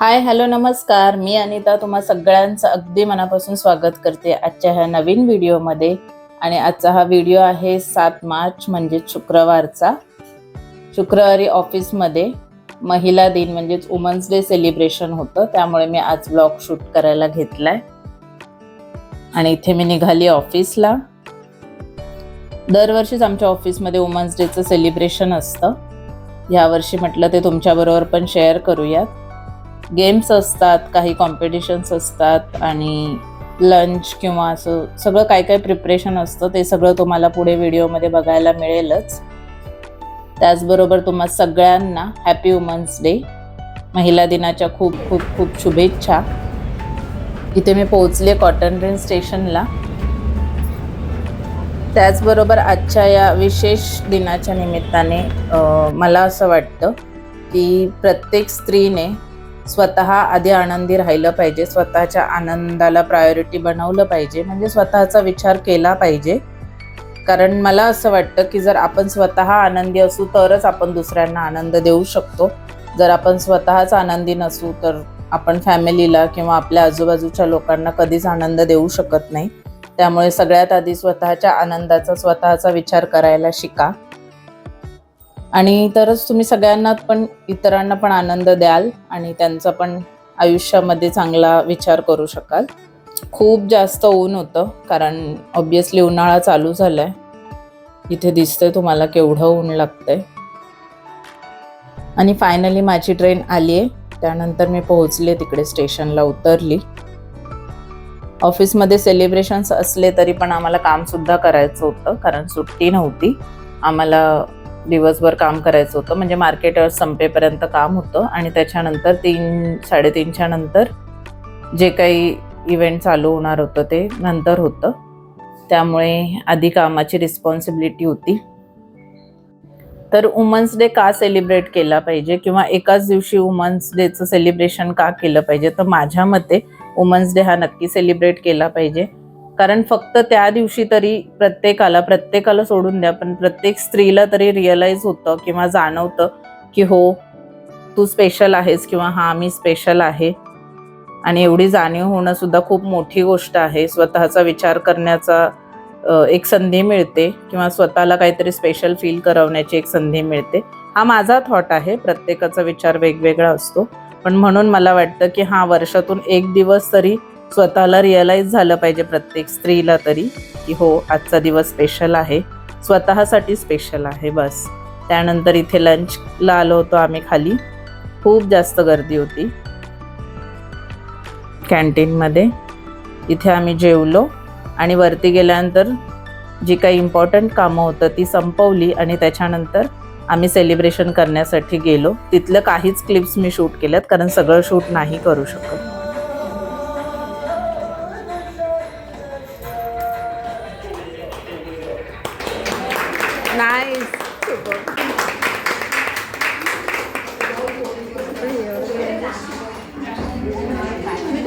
Hi hello नमस्कार. मी अनिता तुम्हा सगळ्यांचं अगदी मनापासून स्वागत करते आजच्या ह्या नवीन व्हिडिओमध्ये. आणि आजचा हा व्हिडिओ आहे सात मार्च म्हणजे शुक्रवारचा. शुक्रवारी ऑफिसमध्ये महिला दिन म्हणजेच वुमन्स डे सेलिब्रेशन होतं. त्यामुळे मी आज ब्लॉग शूट करायला घेतलाय. आणि इथे मी निघाली ऑफिसला. दरवर्षीच आमच्या ऑफिसमध्ये वुमन्स डेचं सेलिब्रेशन असतं. यावर्षी म्हटलं ते तुमच्याबरोबर पण शेअर करूयात. गेम्स असतात काही कॉम्पिटिशन्स असतात आणि लंच किंवा असं सगळं काय काय प्रिपरेशन असतं ते सगळं तुम्हाला पुढे व्हिडिओमध्ये बघायला मिळेलच. त्याचबरोबर तुम्हा सगळ्यांना हॅपी वुमन्स डे महिला दिनाच्या खूप खूप खूप शुभेच्छा. इथे मी पोहोचले कॉटन रेन स्टेशनला त्याचबरोबर आजच्या या विशेष दिनाच्या निमित्ताने मला असं वाटतं की प्रत्येक स्त्रीने स्वतः आधी आनंदी राहिलं पाहिजे स्वतःच्या आनंदाला प्रायोरिटी बनवलं पाहिजे म्हणजे स्वतःचा विचार केला पाहिजे. कारण मला असं वाटतं की जर आपण स्वतः आनंदी असू तरच आपण दुसऱ्यांना आनंद देऊ शकतो. जर आपण स्वतःच आनंदी नसू तर आपण फॅमिलीला किंवा आपल्या आजूबाजूच्या लोकांना कधीच आनंद देऊ शकत नाही. त्यामुळे सगळ्यात आधी स्वतःच्या आनंदाचा स्वतःचा विचार करायला शिका. आणि तरच तुम्ही सगळ्यांना पण इतरांना पण आनंद द्याल आणि त्यांचा पण आयुष्यामध्ये चांगला विचार करू शकाल. खूप जास्त ऊन होतं कारण ऑब्विसली उन्हाळा चालू झालाय. इथे दिसतंय तुम्हाला केवढं ऊन लागतंय. आणि फायनली माझी ट्रेन आली आहे. त्यानंतर मी पोहोचले तिकडे स्टेशनला उतरली. ऑफिसमध्ये सेलिब्रेशन्स असले तरी पण आम्हाला कामसुद्धा करायचं होतं कारण सुट्टी नव्हती. आम्हाला दिवसभर काम करायचं होतं. म्हणजे मार्केट संपेपर्यंत काम होतं. आणि त्याच्यानंतर तीन साडेतीनच्या नंतर जे काही इव्हेंट चालू होणार होतं ते नंतर होतं. त्यामुळे आधी कामाची रिस्पॉन्सिबिलिटी होती. तर वुमन्स डे का सेलिब्रेट केला पाहिजे? किंवा एकाच दिवशी वुमन्स डेचं सेलिब्रेशन का केलं पाहिजे? तर माझ्या मते वुमन्स डे हा नक्की सेलिब्रेट केला पाहिजे. कारण फक्त त्या दिवशी तरी प्रत्येकाला प्रत्येकाला सोडून द्या पण प्रत्येक स्त्रीला तरी रिअलाईज होतं किंवा जाणवतं की हो तू स्पेशल आहेस किंवा हा मी स्पेशल आहे. आणि एवढी जाणीव होणं सुद्धा खूप मोठी गोष्ट आहे. स्वतःचा विचार करण्याचा एक संधी मिळते किंवा स्वतःला काहीतरी स्पेशल फील करवण्याची एक संधी मिळते. हा माझा थॉट आहे. प्रत्येकाचा विचार वेगवेगळा असतो. पण म्हणून मला वाटतं की हा वर्षातून एक दिवस तरी स्वतःला रिअलाईज झालं पाहिजे प्रत्येक स्त्रीला तरी की हो आजचा दिवस स्पेशल आहे. स्वतःसाठी स्पेशल आहे बस. त्यानंतर इथे लंचला आलो होतो आम्ही खाली. खूप जास्त गर्दी होती. कॅन्टीनमध्ये इथे आम्ही जेवलो आणि वरती गेल्यानंतर जी काही इम्पॉर्टंट कामं होतं ती संपवली आणि त्याच्यानंतर आम्ही सेलिब्रेशन करण्यासाठी गेलो. तिथलं काहीच क्लिप्स मी शूट केल्यात कारण सगळं शूट नाही करू शकत.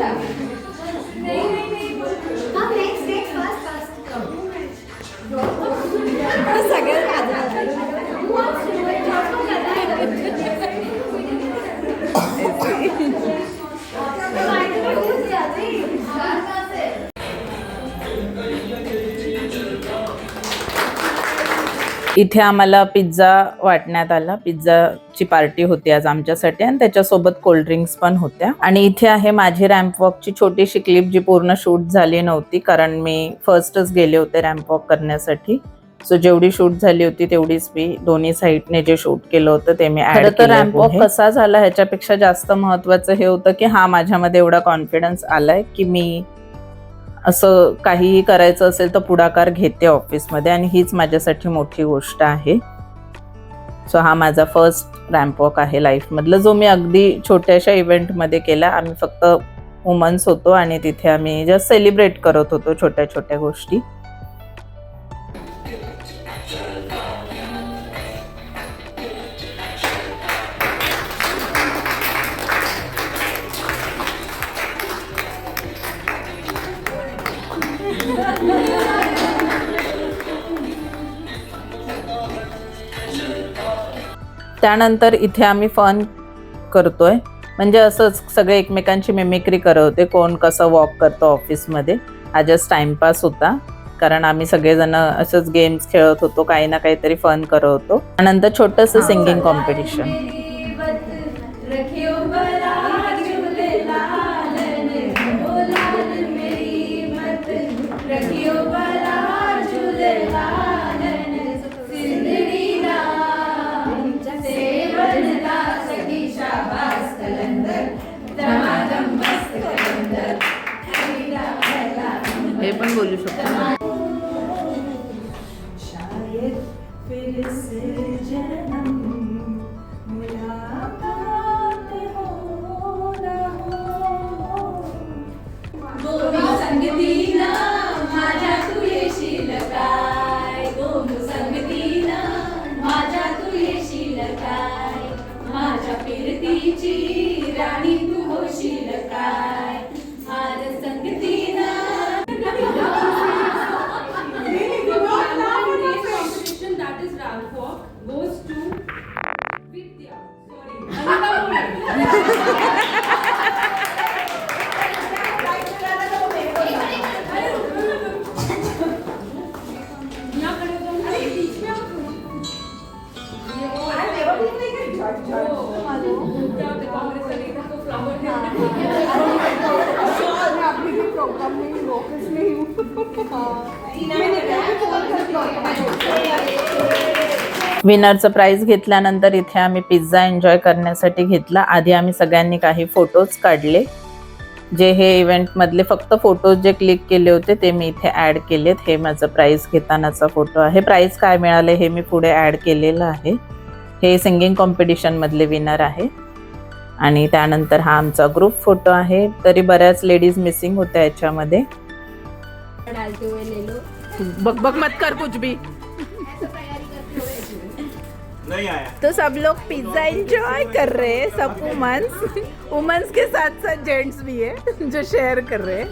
इथे आम्हाला पिझ्झा वाटण्यात आला. पिझ्झाची पार्टी होती आज आमच्यासाठी आणि त्याच्यासोबत कोल्ड्रिंक्स पण होत्या. आणि इथे आहे माझी रॅम्प वॉकची छोटीशी क्लिप जी पूर्ण शूट झाली नव्हती कारण मी फर्स्टच गेले होते रॅम्प वॉक करण्यासाठी. सो जेवढी शूट झाली होती तेवढीच मी दोन्ही साईडने जे शूट केलं होतं ते मी खरं तर रॅम्प वॉक कसा झाला ह्याच्यापेक्षा जास्त महत्वाचं हे होतं की हा माझ्यामध्ये एवढा कॉन्फिडन्स आलाय की मी असं काहीही करायचं असेल तर पुढाकार घेते ऑफिसमध्ये आणि हीच माझ्यासाठी मोठी गोष्ट आहे. सो हा माझा फर्स्ट रॅम्प वॉक आहे लाईफमधलं जो मी अगदी छोट्याशा इव्हेंटमध्ये केला. आम्ही फक्त वुमन्स होतो आणि तिथे आम्ही जस्ट सेलिब्रेट करत होतो छोट्या छोट्या गोष्टी. त्यानंतर इथे आम्ही फन करतोय. म्हणजे असंच सगळे एकमेकांची मिमिक्री करत होते. कोण कसं वॉक करतो ऑफिसमध्ये हा जस्ट टाइमपास होता. कारण आम्ही सगळेजण असंच गेम्स खेळत होतो. काही ना काहीतरी फन करत होतो. नंतर छोटंसं सिंगिंग कॉम्पिटिशन हे पण बोलू शकतो विनरचं प्राईज घेतल्यानंतर इथे आम्ही पिझ्झा एन्जॉय करण्यासाठी घेतला. आधी आम्ही सगळ्यांनी काही फोटोज काढले. जे हे इव्हेंटमधले फक्त फोटोज जे क्लिक केले होते ते मी इथे ॲड केलेत. हे माझं प्राईज घेतानाचा फोटो आहे. प्राईज काय मिळाले हे मी पुढे ॲड केलेलं आहे. हे सिंगिंग कॉम्पिटिशनमधले विनर आहे. आणि त्यानंतर हा आमचा ग्रुप फोटो आहे. तरी बऱ्याच लेडीज मिसिंग होत्या याच्यामध्ये. डालते हुए ले लो। बग बग मत कर कुछ भी. नहीं आया। तो सब लोग पिज्जा एंजॉय कर रहे हैं सब वुमेन्स वुमेन्स के साथ साथ जेंट्स भी है जो शेयर कर रहे हैं.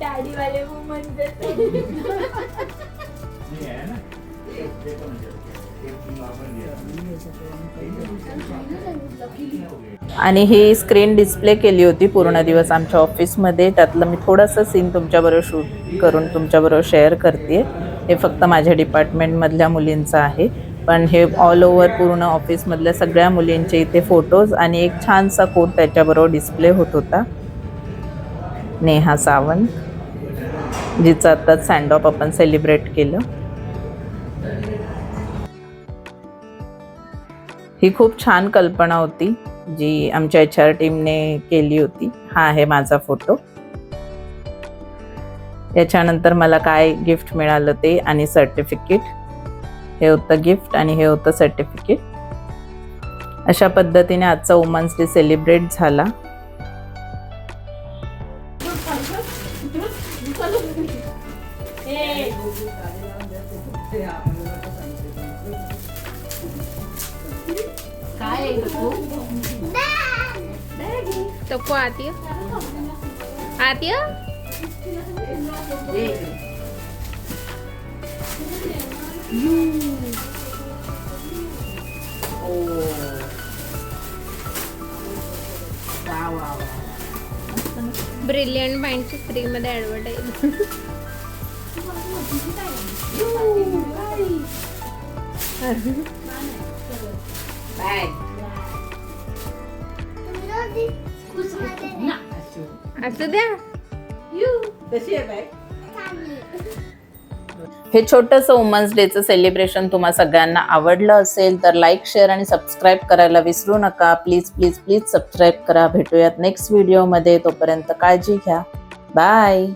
दाढ़ी वाले वुमन जैसे आणि ही स्क्रीन डिस्प्ले केली होती पूर्ण दिवस आमच्या ऑफिसमध्ये त्यातलं मी थोडंसं सीन तुमच्याबरोबर शूट करून तुमच्याबरोबर शेअर करते हे फक्त माझ्या डिपार्टमेंटमधल्या मुलींचं आहे. पण हे ऑल ओव्हर पूर्ण ऑफिसमधल्या सगळ्या मुलींचे इथे फोटोज आणि एक छानसा कोट त्याच्याबरोबर डिस्प्ले होत होता. नेहा सावंत जिचं आत्ताच सँड ऑफ आपण सेलिब्रेट केलं. ही खूप छान कल्पना होती जी आमच्या एच आर टीमने केली होती. हा आहे माझा फोटो. याच्यानंतर मला काय गिफ्ट मिळालं ते आणि सर्टिफिकेट हे होतं गिफ्ट आणि हे होतं सर्टिफिकेट अशा पद्धतीने आजचा वुमन्स डे सेलिब्रेट झाला. सबको आती है आती है ब्रिलियंट माइंडची फ्रीमध्ये ॲडव्हर्टाईज असू द्या हे छोटंसं वुमन्स डेचं सेलिब्रेशन तुम्हा सगळ्यांना आवडलं असेल तर लाईक शेअर आणि सबस्क्राईब करायला विसरू नका. प्लीज प्लीज प्लीज सबस्क्राईब करा. भेटूयात नेक्स्ट व्हिडिओमध्ये तोपर्यंत काळजी घ्या. बाय